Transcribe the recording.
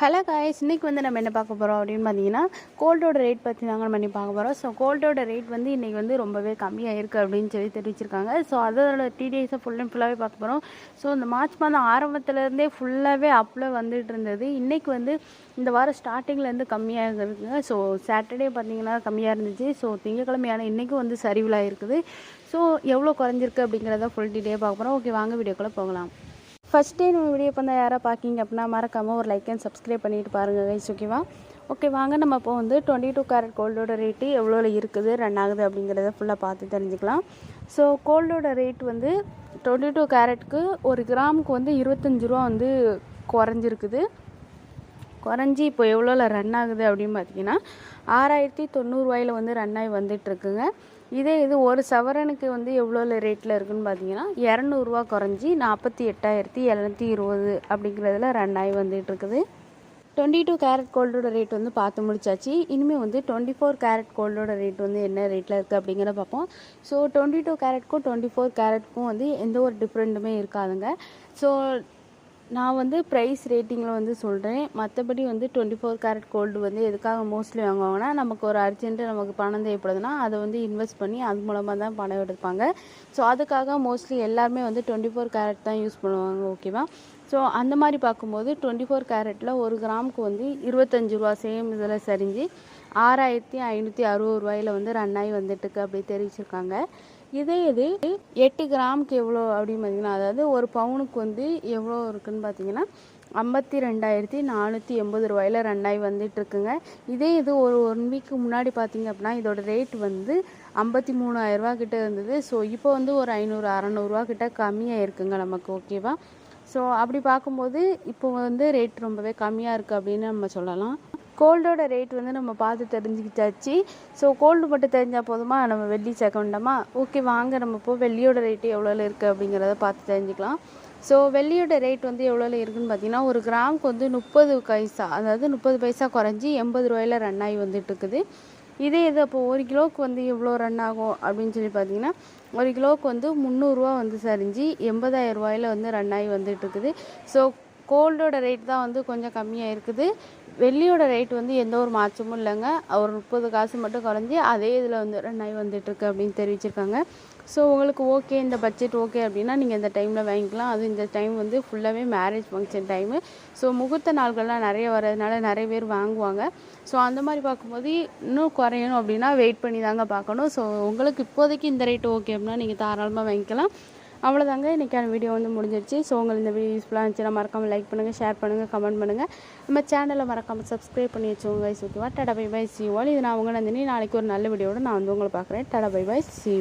Hello guys இன்றைக்கி வந்து நம்ம என்ன பார்க்க போகிறோம் அப்படின்னு பார்த்தீங்கன்னா கோல்டோட ரேட் பற்றி நாங்கள் பண்ணி பார்க்க போகிறோம் ஸோ கோல்டோட ரேட் வந்து இன்றைக்கி வந்து ரொம்பவே கம்மியாக இருக்குது அப்படின்னு சொல்லி தெரிவிச்சிருக்காங்க. ஸோ அதோட டிடிஎஸை ஃபுல் அண்ட் ஃபுல்லாகவே பார்க்க போகிறோம் ஸோ இந்த மார்ச் மாதம் ஆரம்பத்துலேருந்தே ஃபுல்லாகவே அப்பில் வந்துட்டு இருந்தது. இன்றைக்கி வந்து இந்த வாரம் ஸ்டார்டிங்லேருந்து கம்மியாக இருக்குங்க ஸோ சாட்டர்டே பார்த்தீங்கன்னா கம்மியாக இருந்துச்சு. ஸோ திங்கக்கிழமையான இன்றைக்கும் வந்து சரிவிலாக இருக்குது. ஸோ எவ்வளோ குறைஞ்சிருக்கு அப்படிங்கிறத ஃபுல் டீட்டெயிலாக பார்க்க போகிறோம் ஓகே வாங்க வீடியோக்குள்ளே போகலாம். ஃபஸ்ட் டே நம்ம வீடியோ பண்ண யாராக பார்க்கிங்க அப்படின்னா மறக்காமல் ஒரு லைக் அண்ட் சப்ஸ்கிரைப் பண்ணிட்டு பாருங்கள் கைஸ் ஓகேவா ஓகே வாங்க. நம்ம இப்போ வந்து டுவெண்ட்டி டூ கேரட் கோல்டோட ரேட்டு எவ்வளோ இருக்குது ரன் ஆகுது அப்படிங்கிறத ஃபுல்லாக பார்த்து தெரிஞ்சுக்கலாம். ஸோ கோல்டோட ரேட் வந்து டுவெண்ட்டி டூ கேரட்க்கு ஒரு கிராமுக்கு வந்து இருபத்தஞ்சி ரூபா வந்து குறைஞ்சிருக்குது. குறைஞ்சி இப்போ எவ்வளோவில் ரன் ஆகுது அப்படின்னு பார்த்தீங்கன்னா ஆறாயிரத்தி தொண்ணூறுவாயில் வந்து ரன் ஆகி வந்துட்டுருக்குங்க இதே இது ஒரு சவரனுக்கு வந்து எவ்வளோ ரேட்டில் இருக்குதுன்னு பார்த்தீங்கன்னா இரநூறுவா குறைஞ்சி நாற்பத்தி எட்டாயிரத்தி எழுநூற்றி இருபது அப்படிங்கிறதுல ரன் ஆகி வந்துட்டுருக்குது டுவெண்ட்டி டூ கேரட் கோல்டோட ரேட் வந்து பார்த்து முடிச்சாச்சு. இனிமேல் வந்து டுவெண்ட்டி ஃபோர் கேரட் கோல்டோட ரேட் வந்து என்ன ரேட்டில் இருக்குது அப்படிங்கிறத பார்ப்போம். ஸோ டுவெண்ட்டி டூ கேரட்க்கும் டுவெண்ட்டி ஃபோர் கேரட்க்கும் வந்து எந்த ஒரு டிஃப்ரெண்ட்டுமே இருக்காதுங்க. ஸோ நான் வந்து ப்ரைஸ் ரேட்டிங்கில் வந்து சொல்கிறேன் மற்றபடி வந்து டுவெண்ட்டி ஃபோர் கேரட் கோல்டு வந்து எதுக்காக மோஸ்ட்லி வாங்குவாங்கன்னா நமக்கு ஒரு அர்ஜென்ட்டு நமக்கு பணம் தேவைப்படுதுன்னா அதை வந்து இன்வெஸ்ட் பண்ணி அது மூலமாக தான் பணம் எடுப்பாங்க. ஸோ அதுக்காக மோஸ்ட்லி எல்லாருமே வந்து டுவெண்ட்டி ஃபோர் கேரட் தான் யூஸ் பண்ணுவாங்க ஓகேவா ஸோ அந்த மாதிரி பார்க்கும்போது டுவெண்ட்டி ஃபோர் கேரட்டில் ஒரு கிராமுக்கு வந்து இருபத்தஞ்சி ரூபா சேம் இதில் சரிஞ்சு ஆறாயிரத்தி ஐநூற்றி அறுபது ரூபாயில் வந்து ரன் ஆகி வந்துட்டுருக்கு அப்படி தெரிவிச்சிருக்காங்க. இதே இது எட்டு கிராமுக்கு எவ்வளோ அப்படின்னு பார்த்தீங்கன்னா அதாவது ஒரு பவுனுக்கு வந்து எவ்வளோ இருக்குன்னு பார்த்தீங்கன்னா ஐம்பத்தி ரெண்டாயிரத்தி நானூற்றி எண்பது ரூபாயில் ரன் ஆகி வந்துட்டுருக்குங்க இதே இது ஒரு ஒன் வீக்கு முன்னாடி பார்த்தீங்க அப்படின்னா இதோட ரேட் வந்து ஐம்பத்தி மூணாயிரரூவா கிட்டே இருந்தது. ஸோ இப்போ வந்து ஒரு ஐநூறு அறநூறுவா கிட்ட கம்மியாக இருக்குங்க நமக்கு ஓகேவா ஸோ அப்படி பார்க்கும்போது இப்போ வந்து ரேட் ரொம்பவே கம்மியாக இருக்குது அப்படின்னு நம்ம சொல்லலாம். கோல்டோட ரேட் வந்து நம்ம பார்த்து தெரிஞ்சுக்கிட்டாச்சு. ஸோ கோல்டு மட்டும் தெரிஞ்சால் போதுமா? நம்ம வெள்ளி சேர்க்க வேண்டாமா? ஓகே வாங்க நம்ம இப்போ வெள்ளியோட ரேட்டு எவ்வளோ இருக்குது அப்படிங்கிறத பார்த்து தெரிஞ்சுக்கலாம். ஸோ வெள்ளியோட ரேட் வந்து எவ்வளோ இருக்குன்னு பார்த்தீங்கன்னா ஒரு கிராமுக்கு வந்து முப்பது பைசா அதாவது முப்பது பைசா குறைஞ்சி எண்பது ரூபாயில் ரன் ஆகி வந்துட்டு இருக்குது. இதே இது அப்போ ஒரு கிலோவுக்கு வந்து எவ்வளோ ரன் ஆகும் அப்படின்னு சொல்லி பார்த்தீங்கன்னா ஒரு கிலோவுக்கு வந்து முந்நூறுரூவா வந்து சரிஞ்சு எண்பதாயிரம் ரூபாயில் வந்து ரன் ஆகி வந்துட்டு இருக்குது. ஸோ கோல்டோட ரேட் தான் வந்து கொஞ்சம் கம்மியாக இருக்குது. வெள்ளியோட ரேட் வந்து எந்த ஒரு மாற்றமும் இல்லைங்க. ஒரு முப்பது காசு மட்டும் குறைஞ்சி அதே இதில் வந்து ரன் ஆகி வந்துட்டுருக்கு அப்படின்னு தெரிவிச்சிருக்காங்க. ஸோ உங்களுக்கு ஓகே இந்த பட்ஜெட் ஓகே அப்படின்னா நீங்கள் இந்த டைமில் வாங்கிக்கலாம். அது இந்த டைம் வந்து ஃபுல்லாகவே மேரேஜ் ஃபங்க்ஷன் டைமு ஸோ முகூர்த்த நாள்கள்லாம் நிறைய வர்றதுனால நிறைய பேர் வாங்குவாங்க. ஸோ அந்த மாதிரி பார்க்கும்போது இன்னும் குறையணும் அப்படின்னா வெயிட் பண்ணி தாங்க பார்க்கணும். ஸோ உங்களுக்கு இப்போதைக்கு இந்த ரேட் ஓகே அப்படின்னா நீங்கள் தாராளமாக வாங்கிக்கலாம். அவ்வளோதாங்க இன்றைக்கான வீடியோ வந்து முடிஞ்சிருச்சு. ஸோ உங்களுக்கு இந்த வீடியோ யூஸ்ஃபுல்லாக இருந்துச்சுன்னா மறக்காமல் லைக் பண்ணுங்கள் ஷேர் பண்ணுங்கள் கமெண்ட் பண்ணுங்கள் நம்ம சேனலை மறக்காமல் சப்ஸ்கிரைப் பண்ணி வச்சுக்கோங்க கைஸ் ஓகேவா டடா பை பை சி இது நான் உங்கள் நந்தினி. நாளைக்கு ஒரு நல்ல வீடியோட நான் வந்து உங்களை பார்க்குறேன். டடா பை பை சி